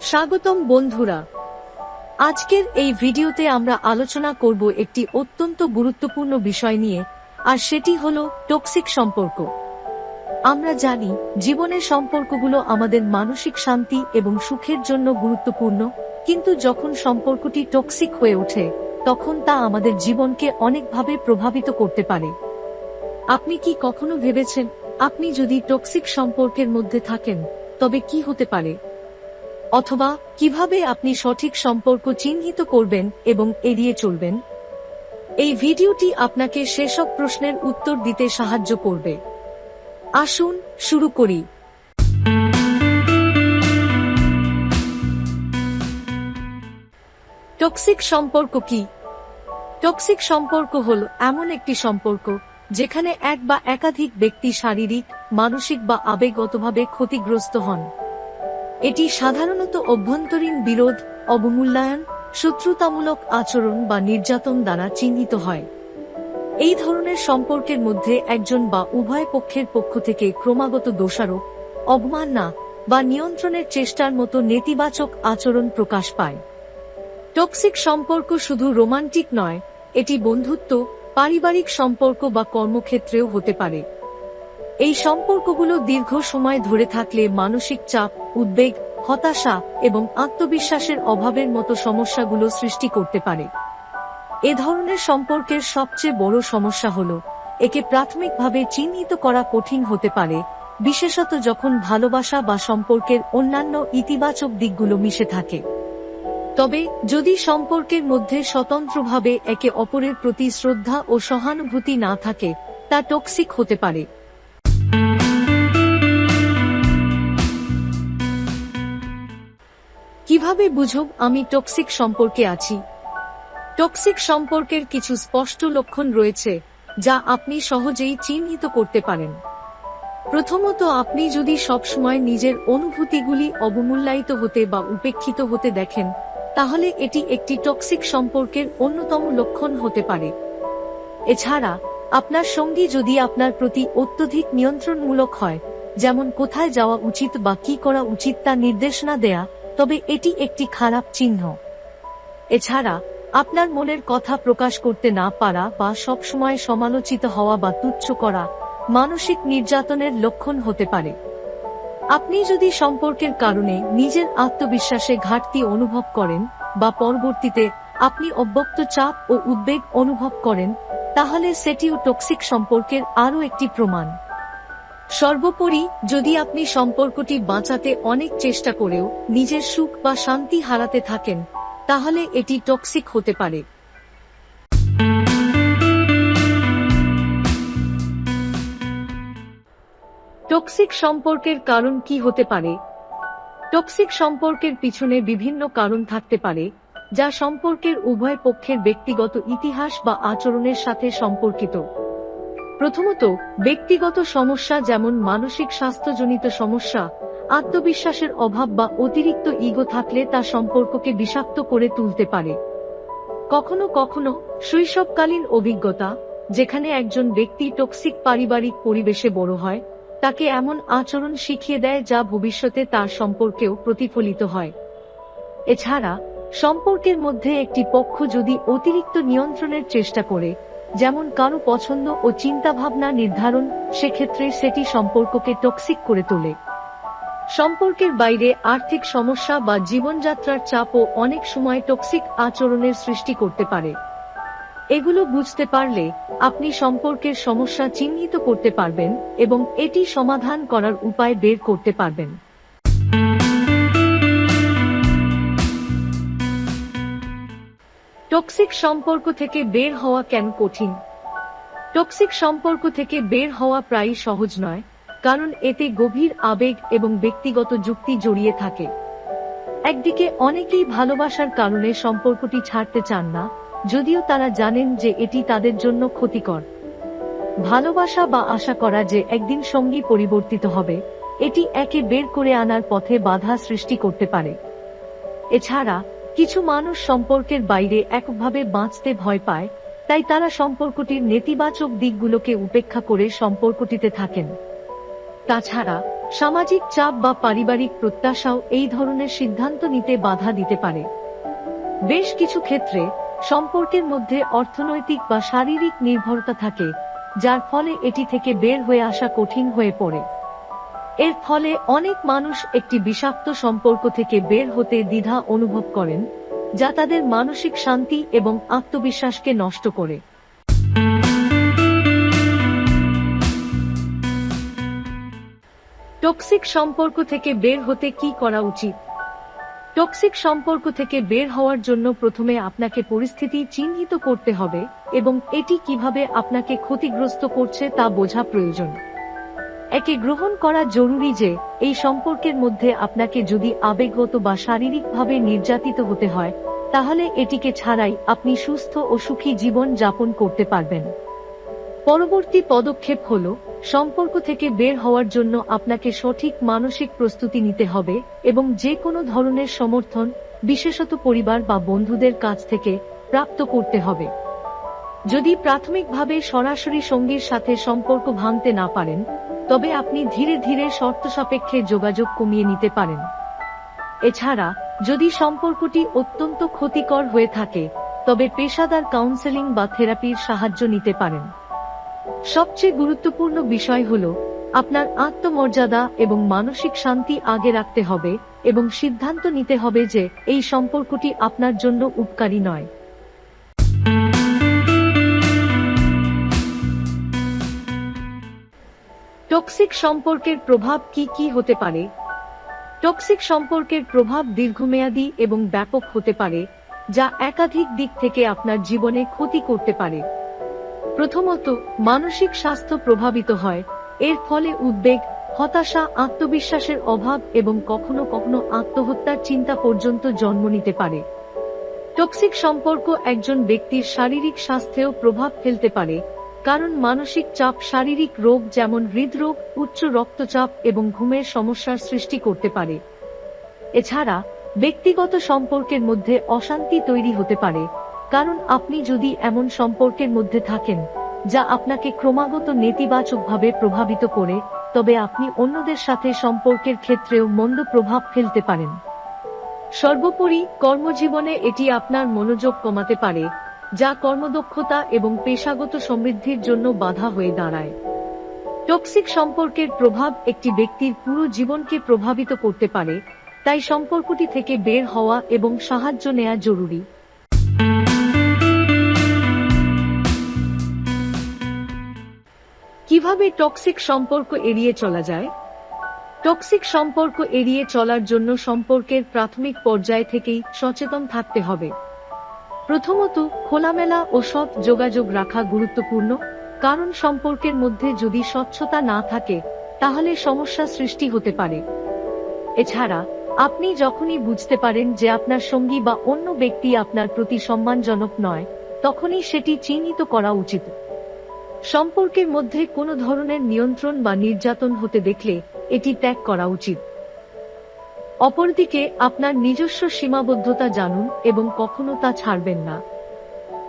স্বাগতম বন্ধুরা। আজকের এই ভিডিওতে আমরা আলোচনা করব একটি অত্যন্ত গুরুত্বপূর্ণ বিষয় নিয়ে, আর সেটি হলো টক্সিক সম্পর্ক। আমরা জানি, জীবনের সম্পর্কগুলো আমাদের মানসিক শান্তি এবং সুখের জন্য গুরুত্বপূর্ণ, কিন্তু যখন সম্পর্কটি টক্সিক হয়ে ওঠে, তখন তা আমাদের জীবনকে অনেকভাবে প্রভাবিত করতে পারে। আপনি কি কখনো ভেবেছেন আপনি যদি টক্সিক সম্পর্কের মধ্যে থাকেন, তবে কি হতে পারে? অথবা, কীভাবে আপনি সঠিক সম্পর্ক চিহ্নিত করবেন এবং এড়িয়ে চলবেন? এই ভিডিওটি আপনাকে সেসব প্রশ্নের উত্তর দিতে সাহায্য করবে। আসুন শুরু করি। টক্সিক সম্পর্ক কি? টক্সিক সম্পর্ক হল এমন একটি সম্পর্ক যেখানে এক বা একাধিক ব্যক্তি শারীরিক, মানসিক বা আবেগগতভাবে ক্ষতিগ্রস্ত হন। এটি সাধারণত অভ্যন্তরীণ বিরোধ, অবমূল্যায়ন, শত্রুতামূলক আচরণ বা নির্যাতন দ্বারা চিহ্নিত হয়। এই ধরনের সম্পর্কের মধ্যে একজন বা উভয় পক্ষের পক্ষ থেকে ক্রমাগত দোষারোপ, অবমাননা বা নিয়ন্ত্রণের চেষ্টার মতো নেতিবাচক আচরণ প্রকাশ পায়। টক্সিক সম্পর্ক শুধু রোমান্টিক নয়, এটি বন্ধুত্ব পারিবারিক সম্পর্ক বা কর্মক্ষেত্রেও হতে পারে। এই সম্পর্কগুলো দীর্ঘ সময় ধরে থাকলে মানসিক চাপ, উদ্বেগ, হতাশা এবং আত্মবিশ্বাসের অভাবের মতো সমস্যাগুলো সৃষ্টি করতে পারে। এ ধরনের সম্পর্কের সবচেয়ে বড় সমস্যা হল, একে প্রাথমিকভাবে চিহ্নিত করা কঠিন হতে পারে, বিশেষত যখন ভালোবাসা বা সম্পর্কের অন্যান্য ইতিবাচক দিকগুলো মিশে থাকে। তবে, যদি সম্পর্কের মধ্যে স্বতন্ত্রভাবে একে অপরের প্রতি শ্রদ্ধা ও সহানুভূতি না থাকে, তা টক্সিক হতে পারে। কীভাবে বুঝব আমি টক্সিক সম্পর্কে আছি? টক্সিক সম্পর্কের কিছু স্পষ্ট লক্ষণ রয়েছে, যা আপনি সহজেই চিহ্নিত করতে পারেন। প্রথমত, আপনি যদি সবসময় নিজের অনুভূতিগুলি অবমূল্যায়িত হতে বা উপেক্ষিত হতে দেখেন তাহলে এটি একটি টক্সিক সম্পর্কের অন্যতম লক্ষণ হতে পারে। এছাড়া, আপনার সঙ্গী যদি আপনার প্রতি অত্যধিক নিয়ন্ত্রণমূলক হয়, যেমন কোথায় যাওয়া উচিত বা কি করা উচিত তা নির্দেশনা দেয়া, তবে এটি একটি খারাপ চিহ্ন। এছাড়া, আপনার মনের কথা প্রকাশ করতে না পারা বা সবসময় সমালোচিত হওয়া বা তুচ্ছ করা মানসিক নির্যাতনের লক্ষণ হতে পারে। আপনি যদি সম্পর্কের কারণে নিজের আত্মবিশ্বাসে ঘাটতি অনুভব করেন, বা পরবর্তীতে আপনি অব্যক্ত চাপ ও উদ্বেগ অনুভব করেন, তাহলে সেটিও টক্সিক সম্পর্কের আরও একটি প্রমাণ। সর্বোপরি, যদি আপনি সম্পর্কটি বাঁচাতে অনেক চেষ্টা করেও নিজের সুখ বা শান্তি হারাতে থাকেন, তাহলে এটি টক্সিক হতে পারে। টক্সিক সম্পর্কের কারণ কি হতে পারে? টক্সিক সম্পর্কের পিছনে বিভিন্ন কারণ থাকতে পারে, যা সম্পর্কের উভয় পক্ষের ব্যক্তিগত ইতিহাস বা আচরণের সাথে সম্পর্কিত। প্রথমত, ব্যক্তিগত সমস্যা যেমন মানসিক স্বাস্থ্যজনিত সমস্যা, আত্মবিশ্বাসের অভাব বা অতিরিক্ত ইগো থাকলে তা সম্পর্ককে বিষাক্ত করে তুলতে পারে। কখনো কখনো শৈশবকালীন অভিজ্ঞতা, যেখানে একজন ব্যক্তি টক্সিক পারিবারিক পরিবেশে বড় হয় তাকে এমন আচরণ শিখিয়ে দেয় যা ভবিষ্যতে তার সম্পর্কেও প্রতিফলিত হয়। এছাড়া, সম্পর্কের মধ্যে একটি পক্ষ যদি অতিরিক্ত নিয়ন্ত্রণের চেষ্টা করে, যেমন কারও পছন্দ ও চিন্তাভাবনা নির্ধারণ, সেক্ষেত্রে সেটি সম্পর্ককে টক্সিক করে তোলে। সম্পর্কের বাইরে আর্থিক সমস্যা বা জীবনযাত্রার চাপও অনেক সময় টক্সিক আচরণের সৃষ্টি করতে পারে। এগুলো বুঝতে পারলে আপনি সম্পর্কের সমস্যা চিহ্নিত করতে পারবেন এবং এটি সমাধান করার উপায় বের করতে পারবেন। টক্সিক সম্পর্ক থেকে বের হওয়া কেন কঠিন? টক্সিক সম্পর্ক থেকে বের হওয়া প্রায় সহজ নয়, কারণ এতে গভীর আবেগ এবং ব্যক্তিগত যুক্তি জড়িয়ে থাকে। একদিকে অনেকেই ভালোবাসার কারণে সম্পর্কটি ছাড়তে চান না যদিও তারা জানেন যে এটি তাদের জন্য ক্ষতিকর। ভালোবাসা বা আশা করা যে একদিন সঙ্গী পরিবর্তিত হবে, এটি একে বের করে আনার পথে বাধা সৃষ্টি করতে পারে। এছাড়া, কিছু মানুষ সম্পর্কের বাইরে একভাবে বাঁচতে ভয় পায়, তাই তারা সম্পর্কটির নেতিবাচক দিকগুলোকে উপেক্ষা করে সম্পর্কটিতে থাকেন। তাছাড়া, সামাজিক চাপ বা পারিবারিক প্রত্যাশাও এই ধরনের সিদ্ধান্ত নিতে বাধা দিতে পারে। বেশ কিছু ক্ষেত্রে সম্পর্কের মধ্যে অর্থনৈতিক বা শারীরিক নির্ভরতা থাকে, যার ফলে এটি থেকে বের হয়ে আসা কঠিন হয়ে পড়ে। এর ফলে অনেক মানুষ একটি বিষাক্ত সম্পর্ক থেকে বের হতে দ্বিধা অনুভব করেন, যা তাদের মানসিক শান্তি এবং আত্মবিশ্বাসকে নষ্ট করে। টক্সিক সম্পর্ক থেকে বের হতে কি করা উচিত? টক্সিক সম্পর্ক থেকে বের হওয়ার জন্য প্রথমে আপনাকে পরিস্থিতি চিহ্নিত করতে হবে এবং এটি কীভাবে আপনাকে ক্ষতিগ্রস্ত করছে তা বোঝা প্রয়োজন। একে গ্রহণ করা জরুরি যে, এই সম্পর্কের মধ্যে আপনাকে যদি আবেগগত বা শারীরিকভাবে নির্যাতিত হতে হয়, তাহলে এটিকে ছাড়াই আপনি সুস্থ ও সুখী জীবন যাপন করতে পারবেন। পরবর্তী পদক্ষেপ হল, সম্পর্ক থেকে বের হওয়ার জন্য আপনাকে সঠিক মানসিক প্রস্তুতি নিতে হবে এবং যে কোনো ধরনের সমর্থন, বিশেষত পরিবার বা বন্ধুদের কাছ থেকে, প্রাপ্ত করতে হবে। যদি প্রাথমিকভাবে সরাসরি সঙ্গীর সাথে সম্পর্ক ভাঙতে না পারেন, তবে আপনি ধীরে ধীরে শর্ত সাপেক্ষে যোগাযোগ কমিয়ে নিতে পারেন। এছাড়া, যদি সম্পর্কটি অত্যন্ত ক্ষতিকর হয়ে থাকে, তবে পেশাদার কাউন্সেলিং বা থেরাপির সাহায্য নিতে পারেন। সবচেয়ে গুরুত্বপূর্ণ বিষয় হল, আপনার আত্মমর্যাদা এবং মানসিক শান্তি আগে রাখতে হবে এবং সিদ্ধান্ত নিতে হবে যে এই সম্পর্কটি আপনার জন্য উপকারী নয়। টক্সিক সম্পর্কের প্রভাব কি কি হতে পারে? টক্সিক সম্পর্কের প্রভাব দীর্ঘমেয়াদী এবং ব্যাপক হতে পারে, যা একাধিক দিক থেকে আপনার জীবনে ক্ষতি করতে পারে। প্রথমত, মানসিক স্বাস্থ্য প্রভাবিত হয়। এর ফলে উদ্বেগ, হতাশা, আত্মবিশ্বাসের অভাব এবং কখনো কখনো আত্মহত্যার চিন্তা পর্যন্ত জন্ম নিতে পারে। টক্সিক সম্পর্ক একজন ব্যক্তির শারীরিক স্বাস্থ্যেও প্রভাব ফেলতে পারে, কারণ মানসিক চাপ শারীরিক রোগ যেমন হৃদরোগ, উচ্চ রক্তচাপ এবং ঘুমের সমস্যার সৃষ্টি করতে পারে। এছাড়া, ব্যক্তিগত সম্পর্কের মধ্যে অশান্তি তৈরি হতে পারে কারণ আপনি যদি এমন সম্পর্কের মধ্যে থাকেন, যা আপনাকে ক্রমাগত নেতিবাচকভাবে প্রভাবিত করে, তবে আপনি অন্যদের সাথে সম্পর্কের ক্ষেত্রেও মন্দ প্রভাব ফেলতে পারেন। সর্বোপরি, কর্মজীবনে এটি আপনার মনোযোগ কমাতে পারে, যা কর্মদক্ষতা এবং পেশাগত সমৃদ্ধির জন্য বাধা হয়ে দাঁড়ায়। টক্সিক সম্পর্কের প্রভাব একটি ব্যক্তির পুরো জীবনকে প্রভাবিত করতে পারে, তাই সম্পর্কটি থেকে বের হওয়া এবং সাহায্য নেওয়া জরুরি। কীভাবে টক্সিক সম্পর্ক এড়িয়ে চলা যায়? টক্সিক সম্পর্ক এড়িয়ে চলার জন্য সম্পর্কের প্রাথমিক পর্যায় থেকেই সচেতন থাকতে হবে। প্রথমত, খোলামেলা ও সৎ যোগাযোগ রাখা গুরুত্বপূর্ণ, কারণ সম্পর্কের মধ্যে যদি স্বচ্ছতা না থাকে, তাহলে সমস্যা সৃষ্টি হতে পারে। এছাড়া, আপনি যখনই বুঝতে পারেন যে আপনার সঙ্গী বা অন্য ব্যক্তি আপনার প্রতি সম্মানজনক নয়, তখনই সেটি চিহ্নিত করা উচিত। সম্পর্কের মধ্যে কোনো ধরনের নিয়ন্ত্রণ বা নির্যাতন হতে দেখলে এটি ত্যাগ করা উচিত। অপরদিকে, আপনার নিজস্ব সীমাবদ্ধতা জানুন এবং কখনো তা ছাড়বেন না।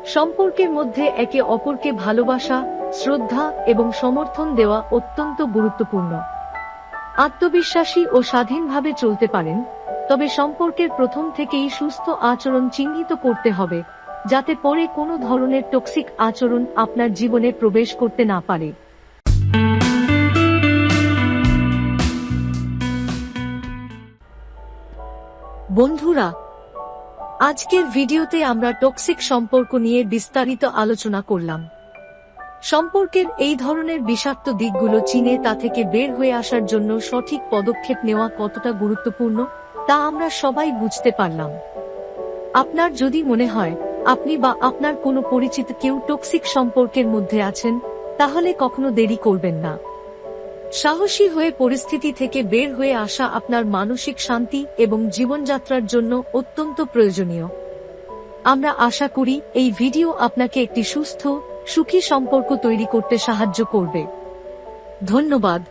সম্পর্কের মধ্যে একে অপরকে ভালোবাসা, শ্রদ্ধা এবং সমর্থন দেওয়া অত্যন্ত গুরুত্বপূর্ণ। আত্মবিশ্বাসী ও স্বাধীনভাবে চলতে পারেন, তবে সম্পর্কের প্রথম থেকেই সুস্থ আচরণ চিহ্নিত করতে হবে যাতে পরে কোনো ধরনের টক্সিক আচরণ আপনার জীবনে প্রবেশ করতে না পারে। বন্ধুরা, আজকের ভিডিওতে আমরা টক্সিক সম্পর্ক নিয়ে বিস্তারিত আলোচনা করলাম। সম্পর্কের এই ধরনের বিষাক্ত দিকগুলো চিনে তা থেকে বের হয়ে আসার জন্য সঠিক পদক্ষেপ নেওয়া কতটা গুরুত্বপূর্ণ, তা আমরা সবাই বুঝতে পারলাম। আপনার যদি মনে হয় আপনি বা আপনার কোনো পরিচিত কেউ টক্সিক সম্পর্কের মধ্যে আছেন, তাহলে কখনো দেরি করবেন না। সাহসী হয়ে পরিস্থিতি থেকে বের হয়ে আসা আপনার মানসিক শান্তি এবং জীবনযাত্রার জন্য অত্যন্ত প্রয়োজনীয়। আমরা আশা করি এই ভিডিও আপনাকে একটি সুস্থ, সুখী সম্পর্ক তৈরি করতে সাহায্য করবে। ধন্যবাদ।